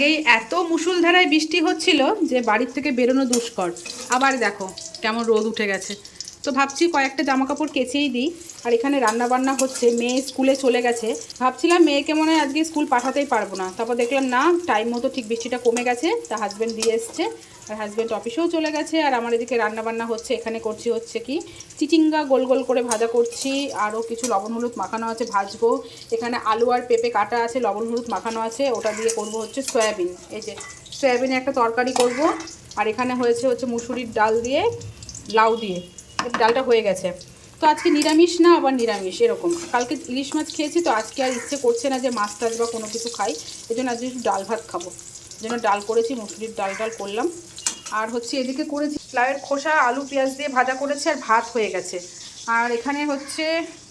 আগেই এত মুসুলধারায় বৃষ্টি হচ্ছিল যে বাড়ির থেকে বেরোনো দুষ্কর। আবার দেখো, কেমন রোদ উঠে গেছে। তো ভাবছি কয়েকটা জামা কাপড় কেচেই দিই। আর এখানে রান্না বান্না হচ্ছে, মেয়ে স্কুলে চলে গেছে। ভাবছিলাম মেয়েকে মনে হয় আজকে স্কুল পাঠাতেই পারব না। তারপর দেখলাম না টাইম মতো ঠিক বৃষ্টিটা কমে গেছে, তা হাজব্যান্ড দিয়ে এসছে। আর হাজব্যান্ড অফিসেও চলে গেছে। আর আমার এদিকে রান্না বান্না হচ্ছে, এখানে করছি হচ্ছে কি, চিচিঙ্গা গোল গোল করে ভাজা করছি। আরও কিছু লবণ হলুদ মাখানো আছে, ভাজবো। এখানে আলু আর পেঁপে কাটা আছে, লবণ হলুদ মাখানো আছে। ওটা দিয়ে করব হচ্ছে সয়াবিন। এই যে সয়াবিনে একটা তরকারি করব। আর এখানে হয়েছে হচ্ছে মুসুরির ডাল দিয়ে, লাউ দিয়ে। ডালটা হয়ে গেছে। তো আজকে নিরামিষ না, আবার নিরামিষ, এরকম। কালকে ইলিশ মাছ খেয়েছি, তো আজকে আর ইচ্ছে করছে না যে মাছ টাছ বা কোনো কিছু খাই। এই জন্য আজকে একটু ডাল ভাত খাব। জন্য ডাল করেছি, মুসুরির ডাল ডাল করলাম। আর হচ্ছে এদিকে করেছি লাউয়ের খোসা, আলু, পেঁয়াজ দিয়ে ভাজা করেছে, আর ভাত হয়ে গেছে। আর এখানে হচ্ছে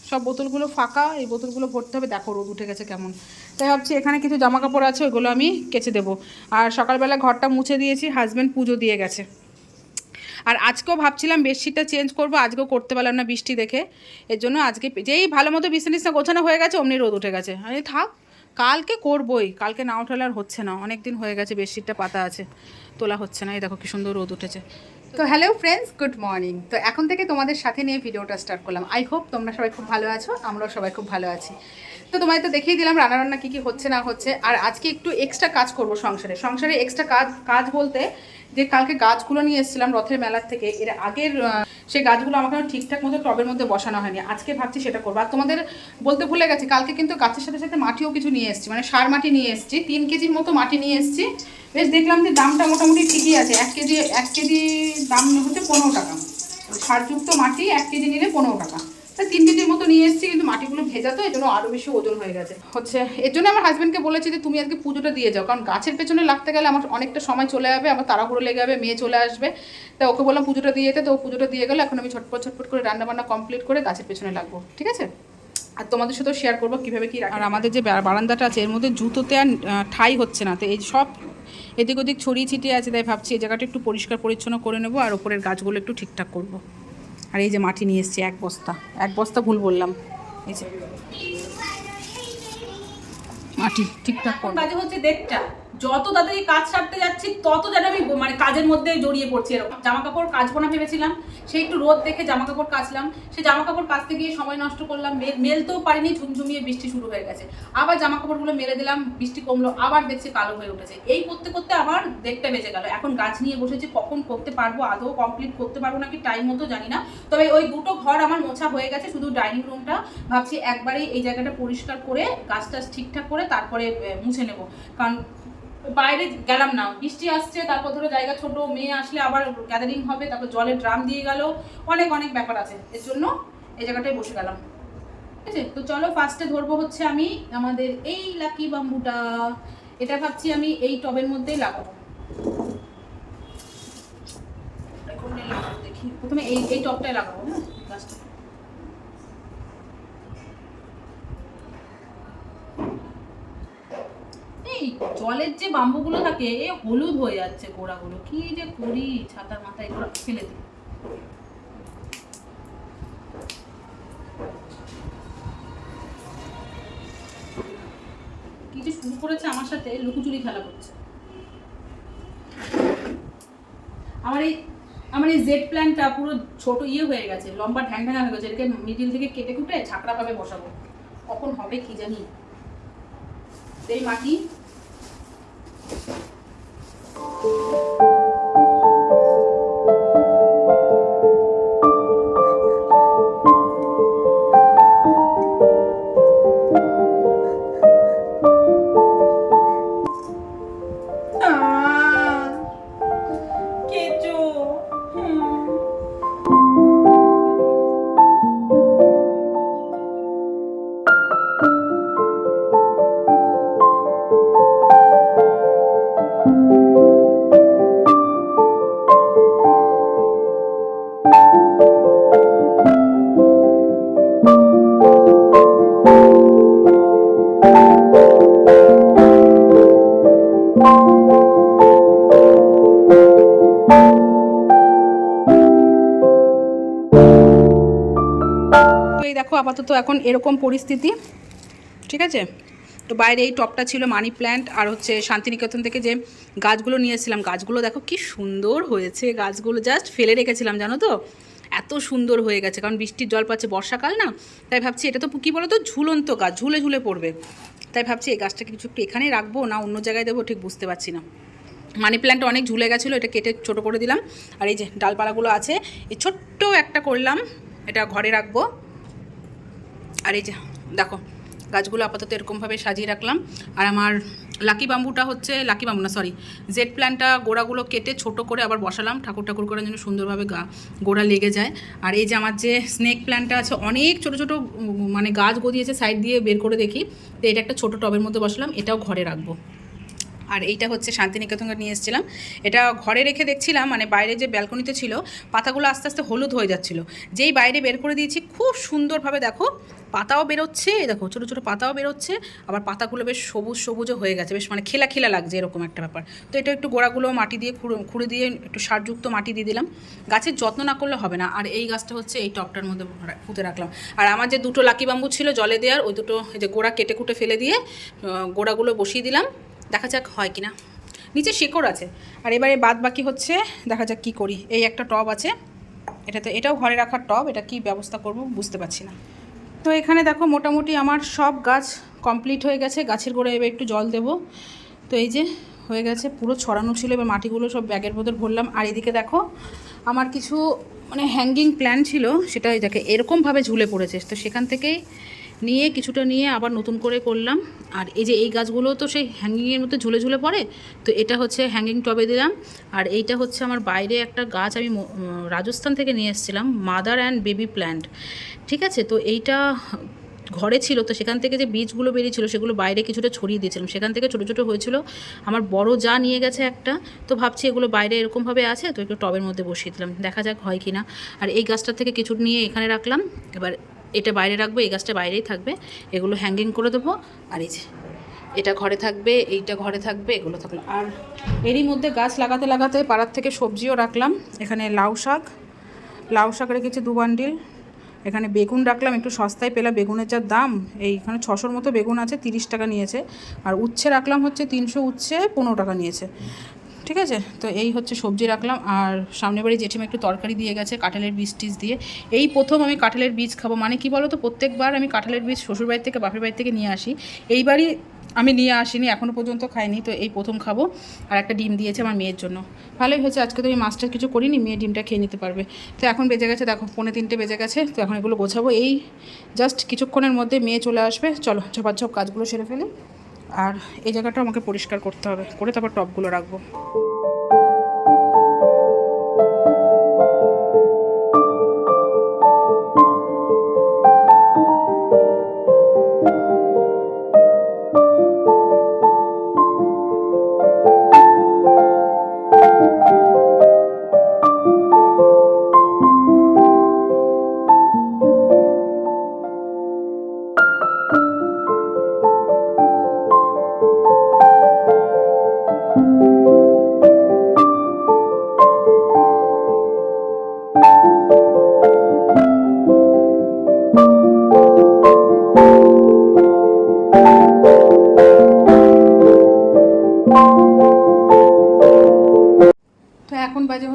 সব বোতলগুলো ফাঁকা, এই বোতলগুলো ভরতে হবে। দেখো রোদ উঠে গেছে কেমন। তাই ভাবছি এখানে কিছু জামা কাপড় আছে, ওইগুলো আমি কেচে দেবো। আর সকালবেলা ঘরটা মুছে দিয়েছি হাজব্যান্ড পুজো দিয়ে গেছে। আর আজকেও ভাবছিলাম বেডশিটটা চেঞ্জ করব, আজকেও করতে পারলাম না বৃষ্টি দেখে। এর জন্য আজকে যেই ভালো মতো বিছনা টিছনা গোছানো হয়ে গেছে, অমনি রোদ উঠে গেছে। আমি থাক, কালকে করবই, কালকে না উঠালে আর হচ্ছে না। অনেক দিন হয়ে গেছে, বেডশিটটা পাতা আছে, তোলা হচ্ছে না। এই দেখো কি সুন্দর রোদ উঠেছে। তো হ্যালো ফ্রেন্ডস গুড মর্নিং তো এখন থেকে তোমাদের সাথে নিয়ে ভিডিওটা স্টার্ট করলাম। আই হোপ তোমরা সবাই খুব ভালো আছো, আমরাও সবাই খুব ভালো আছি। তো তোমায় তো দেখিয়ে দিলাম রান্না রান্না কী কী হচ্ছে না হচ্ছে। আর আজকে একটু এক্সট্রা কাজ করব সংসারে। সংসারে এক্সট্রা কাজ কাজ বলতে যে কালকে গাছগুলো নিয়ে এসেছিলাম রথের মেলার থেকে, এর আগের সেই গাছগুলো আমাকে ঠিকঠাক মতো টবের মধ্যে বসানো হয়নি। আজকে ভাবছি সেটা করব। আর তোমাদের বলতে ভুলে গেছি, কালকে কিন্তু গাছের সাথে সাথে মাটিও কিছু নিয়ে এসেছি। মানে সার মাটি নিয়ে এসেছি, তিন কেজির মতো মাটি নিয়ে এসেছি। বেশ দেখলাম যে দামটা মোটামুটি ঠিকই আছে। এক কেজি এক কেজি দাম হচ্ছে পনেরো টাকা। সারযুক্ত মাটি এক কেজি নিলে পনেরো টাকা। তিন কেজির মতো নিয়ে এসেছি, কিন্তু মাটিগুলো ভেজা তো এই জন্য আরও বেশি ওজন হয়ে গেছে। হচ্ছে, এর জন্য আমার হাজব্যান্ডকে বলেছি যে, তুমি আজকে পুজোটা দিয়ে যাও, কারণ গাছের পেছনে লাগতে গেলে আমার অনেকটা সময় চলে যাবে, আমার তাড়াহুড়ো লেগে যাবে, মেয়ে চলে আসবে। তা ওকে বললাম, পুজোটা দিয়ে যেতে। তো পুজোটা দিয়ে গেলে, এখন আমি ছটপট ছটপট করে রান্না বান্না কমপ্লিট করে গাছের পেছনে লাগবো, ঠিক আছে? আর তোমাদের সাথেও শেয়ার করব কীভাবে কী আর আমাদের যে বারান্দাটা আছে, এর মধ্যে জুতোতে আর ঠাই হচ্ছে না, তো এই সব এদিক ওদিক ছড়িয়ে ছিটিয়ে আছে, তাই ভাবছি এই জায়গাটা একটু পরিষ্কার পরিচ্ছন্ন করে নেব, আর ওপরের গাছগুলো একটু ঠিকঠাক করব। আর এই যে মাটি নিয়ে এসছি, এক বস্তা। এক বস্তা ভুল বললাম। এই যে মাটি, ঠিকঠাক বাজে হচ্ছে দেড়টা। যত তাড়াতাড়ি কাজ সারতে যাচ্ছি, তত যেন আমি মানে কাজের মধ্যে জড়িয়ে পড়ছি এরকম। জামা কাপড় কাচবো না ভেবেছিলাম, সেই একটু রোদ দেখে জামা কাপড় কাচলাম। সেই জামা কাপড় কাচতে গিয়ে সময় নষ্ট করলাম মেল- মেলতেও পারিনি, ঝুমঝুমিয়ে বৃষ্টি শুরু হয়ে গেছে। আবার জামা কাপড়গুলো মেলে দিলাম, বৃষ্টি কমলো, আবার দেখছি কালো হয়ে উঠেছে। এই করতে করতে আমার দেড়টা বেজে গেল। এখন গাছ নিয়ে বসেছি, কখন করতে পারব, আদৌ কমপ্লিট করতে পারব নাকি টাইম মতো জানি না। তবে ওই দুটো ঘর আমার মোছা হয়ে গেছে, শুধু ডাইনিং রুমটা ভাবছি একবারেই এই জায়গাটা পরিষ্কার করে, গাছ টাছ ঠিকঠাক করে তারপরে মুছে নেব। কারণ বাইরে গেলাম না। বৃষ্টি আসছে, তারপর ধরো জায়গা ছোট, মেয়ে আসলে আবার গ্যাদারিং হবে, তারপর জলের ড্রাম দিয়ে গেল। অনেক অনেক ব্যাপার আছে। এর জন্য এই জায়গাটায় বসে গেলাম। ঠিক আছে? তো চলো ফার্স্টে ধরবো হচ্ছে আমি আমাদের এই লাকি বাম্বুটা এটা ভাবছি আমি এই টবের মধ্যেই লাগাবো। দেখি। প্রথমে এই এই টবটায় লাগাবো হ্যাঁ? গাছটা এই জলের যে বাম্বুগুলো থাকে, এ হলুদ হয়ে যাচ্ছে গোড়াগুলো। কি যে করি, ছাতার মাথায় গোড়া ফেলে দিই। কি যে শুরু করেছে আমার সাথে, লুকোচুরি খেলা করছে। আমার এই আমার এই জেড প্ল্যানটা পুরো ছোট ইয়ে হয়ে গেছে, লম্বা ঢ্যাং ঢ্যাঙা হয়ে গেছে, এটাকে মিডিল থেকে কেটে কুটে ছাকড়া ভাবে বসাবো। কখন হবে কি জানি। সেই মাটি। thank you আপাতত এখন এরকম পরিস্থিতি। ঠিক আছে? তো বাইরে এই টপটা ছিল মানি প্ল্যান্ট আর হচ্ছে শান্তিনিকেতন থেকে যে গাছগুলো নিয়ে এসেছিলাম। গাছগুলো দেখো কি সুন্দর হয়েছে। গাছগুলো জাস্ট ফেলে রেখেছিলাম, জানো তো? এত সুন্দর হয়ে গেছে। কারণ বৃষ্টির জল পাচ্ছে বর্ষাকাল না? তাই ভাবছি এটা তো কী বলো তো ঝুলন্ত গাছ, ঝুলে ঝুলে পড়বে। তাই ভাবছি এই গাছটাকে কিছু একটু এখানেই রাখব না অন্য জায়গায় দেবো ঠিক বুঝতে পারছি না। মানি প্ল্যান্ট অনেক ঝুলে গেছিল, এটা কেটে ছোট করে দিলাম। আর এই যে ডালপালাগুলো আছে, এই ছোট্ট একটা করলাম, এটা ঘরে রাখব। আর এই যে, দেখো, গাছগুলো আপাতত এরকমভাবে সাজিয়ে রাখলাম। আর আমার লাকি বাম্বুটা হচ্ছে, লাকি বাম্বু না সরি জেড প্ল্যানটা গোড়াগুলো কেটে ছোট করে আবার বসালাম, ঠাকুর ঠাকুর করার জন্য সুন্দরভাবে গা, গোড়া লেগে যায়। আর এই যে আমার যে স্নেক প্ল্যান্টটা আছে, অনেক ছোট ছোট মানে গাছ গদিয়েছে সাইড দিয়ে বের করে দেখি। তো এটা একটা ছোট টবের মধ্যে বসালাম, এটাও ঘরে রাখব। আর এইটা হচ্ছে শান্তিনিকেতন নিয়ে এসেছিলাম। এটা ঘরে রেখে দেখছিলাম মানে বাইরে যে ব্যালকনিতে ছিল, পাতাগুলো আস্তে আস্তে হলুদ হয়ে যাচ্ছিল। যেই বাইরে বের করে দিয়েছি, খুব সুন্দরভাবে দেখো, পাতাও বেরোচ্ছে দেখো, ছোটো ছোটো পাতাও বেরোচ্ছে, আবার পাতাগুলো বেশ সবুজ, সবুজও হয়ে গেছে, বেশ মানে খেলা খেলা লাগছে, এরকম একটা ব্যাপার। তো এটা একটু গোড়াগুলো মাটি দিয়ে খুঁড়ে খুঁড়ে দিয়ে একটু সারযুক্ত মাটি দিয়ে দিলাম। গাছের যত্ন না করলে হবে না, আর এই গাছটা হচ্ছে এই টপটার মধ্যে পুঁতে রাখলাম। আর আমার যে দুটো লাকি বাম্বু ছিল, জলে দেওয়ার, ওই দুটো যে গোড়া কেটে কুটে ফেলে দিয়ে গোড়াগুলো বসিয়ে দিলাম। দেখা যাক হয় কিনা। নিচে শেকড় আছে। আর এবারে বাদ বাকি হচ্ছে, দেখা যাক কি করি। এই একটা টব আছে। এটাতে, এটাও ঘরে রাখার টব। এটা কি ব্যবস্থা করব বুঝতে পারছি না। তো এখানে দেখো মোটামুটি আমার সব গাছ কমপ্লিট হয়ে গেছে। গাছের গোড়ায় এবার একটু জল দেব। তো এই যে হয়ে গেছে, পুরো ছড়ানো ছিল। এবার মাটিগুলো সব ব্যাগের ভেতর ভরলাম। আর এদিকে দেখো, আমার কিছু মানে হ্যাঙ্গিং প্ল্যান ছিল। সেটা দেখে এরকমভাবে ঝুলে পড়েছে। তো সেখান থেকেই নিয়ে, কিছুটা নিয়ে আবার নতুন করে করলাম। আর এই যে এই গাছগুলো তো সেই হ্যাঙ্গিংয়ের মধ্যে ঝুলে ঝুলে পড়ে, তো এটা হচ্ছে হ্যাঙ্গিং টবে দিলাম। আর এইটা হচ্ছে আমার বাইরে একটা গাছ আমি রাজস্থান থেকে নিয়ে এসেছিলাম মাদার অ্যান্ড বেবি প্ল্যান্ট ঠিক আছে? তো এইটা ঘরে ছিল, তো সেখান থেকে যে বীজগুলো বেরিয়েছিল, সেগুলো বাইরে কিছুটা ছড়িয়ে দিয়েছিলাম। সেখান থেকে ছোটো ছোটো হয়েছিল। আমার বড় যা নিয়ে গেছে একটা, তো ভাবছি এগুলো বাইরে এরকমভাবে আছে, তো একটু টবের মধ্যে বসিয়ে দিলাম। দেখা যাক হয় কি না আর এই গাছটা থেকে কিছু নিয়ে এখানে রাখলাম। এবার এটা বাইরে রাখব, এই গাছটা বাইরেই থাকবে। এগুলো হ্যাঙ্গিং করে দেবো। আর এই যে, এটা ঘরে থাকবে, এইটা ঘরে থাকবে, এগুলো থাকবে। আর এরই মধ্যে গাছ লাগাতে লাগাতে পাড়ার থেকে সবজিও রাখলাম। এখানে লাউ শাক লাউ শাক রেখেছি দু বান্ডিল এখানে বেগুন রাখলাম, একটু সস্তায় পেলাম। বেগুনের যা দাম, এইখানে ছশোর মতো বেগুন আছে, তিরিশ টাকা নিয়েছে। আর উচ্ছে রাখলাম হচ্ছে তিনশো উচ্ছে পনেরো টাকা নিয়েছে। ঠিক আছে? তো এই হচ্ছে সবজি রাখলাম। আর সামনে বাড়ি জেঠিমা একটু তরকারি দিয়ে গেছে, কাঁঠালের বীজ টিজ দিয়ে। এই প্রথম আমি কাঁঠালের বীজ খাব। মানে কি বলো তো প্রত্যেকবার আমি কাঁঠালের বীজ শ্বশুরবাড়ি থেকে, বাপের বাড়ি থেকে নিয়ে আসি। এইবারই আমি নিয়ে আসিনি এখনও পর্যন্ত খাইনি। তো এই প্রথম খাব। আর একটা ডিম দিয়েছে আমার মেয়ের জন্য। ভালোই হয়েছে, আজকে তো আমি মাছটা কিছু করিনি, মেয়ে ডিমটা খেয়ে নিতে পারবে। তো এখন বেজে গেছে, দেখো, পৌনে তিনটে বেজে গেছে। তো এখন এগুলো গোছাবো। এই জাস্ট কিছুক্ষণের মধ্যে মেয়ে চলে আসবে। চলো, ঝপাঝপ কাজগুলো সেরে ফেলি। আর এই জায়গাটা আমাকে পরিষ্কার করতে হবে। করে তারপর টপগুলো রাখব।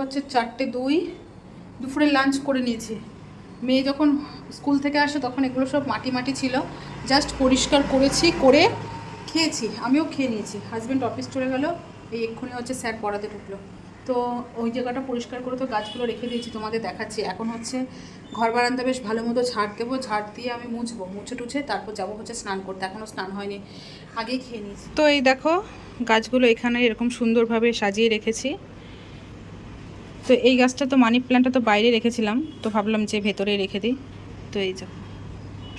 হচ্ছে চারটে দুই, দুপুরে লাঞ্চ করে নিয়েছি। মেয়ে যখন স্কুল থেকে আসে তখন এগুলো সব মাটি মাটি ছিল। জাস্ট পরিষ্কার করেছি, করে খেয়েছি, আমিও খেয়ে নিয়েছি। হাজব্যান্ড অফিস চলে গেল, এই এক্ষুনি হচ্ছে স্যার পড়াতে ঢুকলো। তো ওই জায়গাটা পরিষ্কার করে তো গাছগুলো রেখে দিয়েছি, তোমাদের দেখাচ্ছি। এখন হচ্ছে ঘর বারান্দা বেশ ভালো মতো ঝাড় দেবো, ঝাড় দিয়ে আমি মুছবো, মুছে টুছে তারপর যাব হচ্ছে স্নান করতে। এখনও স্নান হয়নি, আগেই খেয়ে নিয়েছি। তো এই দেখো, গাছগুলো এখানে এরকম সুন্দরভাবে সাজিয়ে রেখেছি। তো এই গাছটা তো মানি প্ল্যান্টটা তো বাইরে রেখেছিলাম, তো ভাবলাম যে ভেতরেই রেখে দিই। তো এই যা,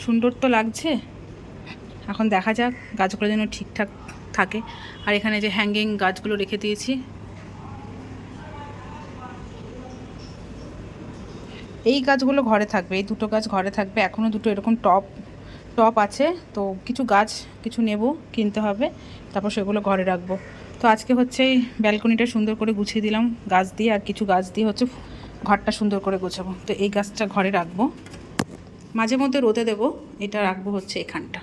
সুন্দর তো লাগছে। এখন দেখা যাক, গাছগুলো যেন ঠিকঠাক থাকে। আর এখানে যে হ্যাঙ্গিং গাছগুলো রেখে দিয়েছি। এই গাছগুলো ঘরে থাকবে, এই দুটো গাছ ঘরে থাকবে। এখনও দুটো এরকম টপ টপ আছে। তো কিছু গাছ, কিছু নেব, কিনতে হবে। তারপর সেগুলো ঘরে রাখব। তো আজকে হচ্ছে ব্যালকনিটা সুন্দর করে গুছিয়ে দিলাম, গাছ দিয়ে, আর কিছু গাছ দিয়ে হচ্ছে ঘরটা সুন্দর করে গোছাবো। তো এই গাছটা ঘরে রাখব। মাঝে মধ্যে রোদে দেবো, এটা রাখব হচ্ছে এখানটা।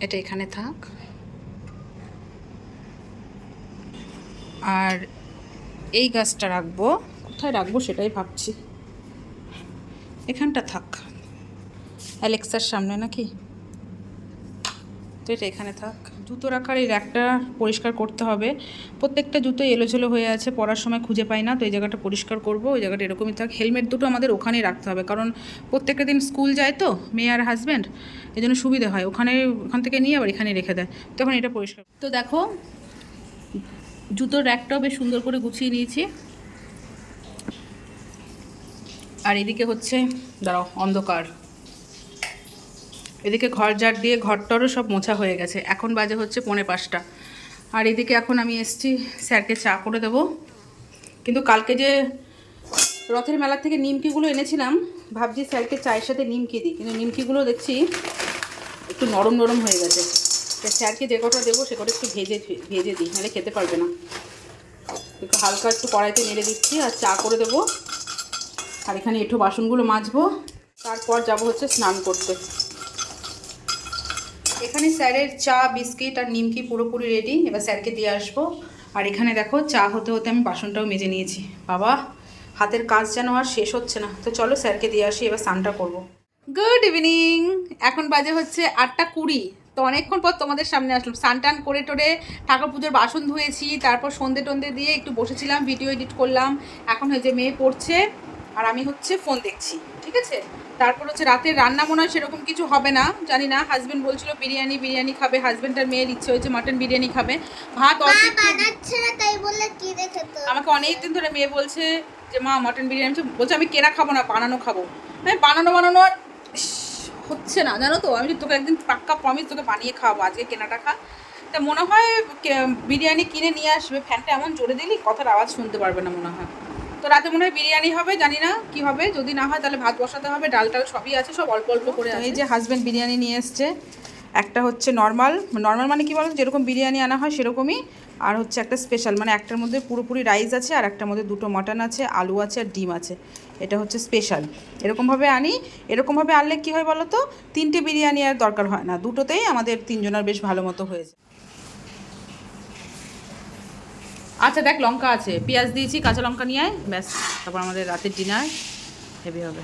এটা এখানে থাক। আর এই গাছটা রাখব। কোথায় রাখব সেটাই ভাবছি। এখানটা থাক। অ্যালেক্সার সামনে নাকি? তো এটা এখানে থাক। জুতো রাখার এই র্যাকটা পরিষ্কার করতে হবে। প্রত্যেকটা জুতো এলোঝেলো হয়ে আছে, পরার সময় খুঁজে পাই না, তো এই জায়গাটা পরিষ্কার করব, ওই জায়গাটা এরকমই থাক। হেলমেট দুটো আমাদের ওখানেই রাখতে হবে, কারণ প্রত্যেকটা দিন স্কুল যায় তো, মেয়ে আর হাজব্যান্ড, এই জন্য সুবিধা হয়। ওখানে, ওখান থেকে নিয়ে আবার এখানে রেখে দেয়। তখন এটা পরিষ্কার। তো দেখো, জুতোর র্যাকটাও বেশ সুন্দর করে গুছিয়ে নিয়েছি। আর এদিকে হচ্ছে, দাঁড়াও, অন্ধকার। এদিকে ঘর ঝাড় দিয়ে ঘরটরও সব মোছা হয়ে গেছে। এখন বাজে হচ্ছে পৌনে পাঁচটা। আর এদিকে এখন আমি এসছি, স্যারকে চা করে দেবো। কিন্তু কালকে যে রথের মেলা থেকে নিমকিগুলো এনেছিলাম, ভাবছি স্যারকে চায়ের সাথে নিমকি দিই। কিন্তু নিমকিগুলো দেখছি একটু নরম নরম হয়ে গেছে। স্যারকে যে কটা দেবো, সে কটা একটু ভেজে ভেজে দিই, নাহলে খেতে পারবে না। একটু হালকা একটু কড়াইতে নেড়ে দিচ্ছি আর চা করে দেবো। আর এখানে এঁঠো বাসনগুলো মাজবো। তারপর যাব হচ্ছে স্নান করতে। এখানে স্যারের চা, বিস্কিট আর নিমকি পুরোপুরি রেডি এবার স্যারকে দিয়ে আসব। আর এখানে দেখো, চা হতে হতে আমি বাসনটাও মেজে নিয়েছি। বাবা, হাতের কাজ যেন আর শেষ হচ্ছে না। তো চলো স্যারকে দিয়ে আসি, এবার স্নানটা করব। গুড ইভিনিং এখন বাজে হচ্ছে আটটা কুড়ি। তো অনেকক্ষণ পর তোমাদের সামনে আসলাম। স্নান টান করে টোরে ঠাকুর পুজোর বাসন ধুয়েছি, তারপর সন্ধে টন্ধে দিয়ে একটু বসেছিলাম ভিডিও এডিট করলাম। এখন হয়েছে মেয়ে পড়ছে, আর আমি হচ্ছে ফোন দেখছি, ঠিক আছে? তারপর হচ্ছে রাতের রান্না মনে হয় সেরকম কিছু হবে না জানি না। হাজবেন্ড বলছিল বিরিয়ানি বিরিয়ানি খাবে হাজবেন্ড আর মেয়ের ইচ্ছে হয়েছে মাটন বিরিয়ানি খাবে। ভাত আমাকে অনেক দিন ধরে মেয়ে বলছে যে মা মাটন বিরিয়ানি বলছে আমি কেনা খাব না বানানো খাব। হ্যাঁ বানানো বানানো আর হচ্ছে না জানো তো? আমি তোকে একদিন পাক্কা প্রমিস তোকে বানিয়ে খাওয়াবো আজকে কেনাটা খা। তা মনে হয় বিরিয়ানি কিনে নিয়ে আসবে ফ্যানটা এমন জোরে দিলি কথার আওয়াজ শুনতে পারবে না মনে হয়। তো রাতে মনে হয় বিরিয়ানি হবে জানি না কি হবে। যদি না হয় তাহলে ভাত বসাতে হবে ডাল টাল সবই আছে সব অল্প অল্প করে এই যে হাজব্যান্ড বিরিয়ানি নিয়ে এসছে একটা হচ্ছে নর্মাল নর্মাল মানে কি বলো যেরকম বিরিয়ানি আনা হয় সেরকমই আর হচ্ছে একটা স্পেশাল মানে একটার মধ্যে পুরোপুরি রাইস আছে আর একটার মধ্যে দুটো মাটন আছে আলু আছে আর ডিম আছে। এটা হচ্ছে স্পেশাল এরকমভাবে আনি এরকমভাবে আনলে কি হয় বলো তো তিনটে বিরিয়ানি আর দরকার হয় না। দুটোতেই আমাদের তিনজনের বেশ ভালো মতো হয়েছে আচ্ছা দেখ, লঙ্কা আছে। পেঁয়াজ দিয়েছি, কাঁচা লঙ্কা নিয়ে আয়। ব্যাস, তারপর আমাদের রাতের ডিনার হেভি হবে।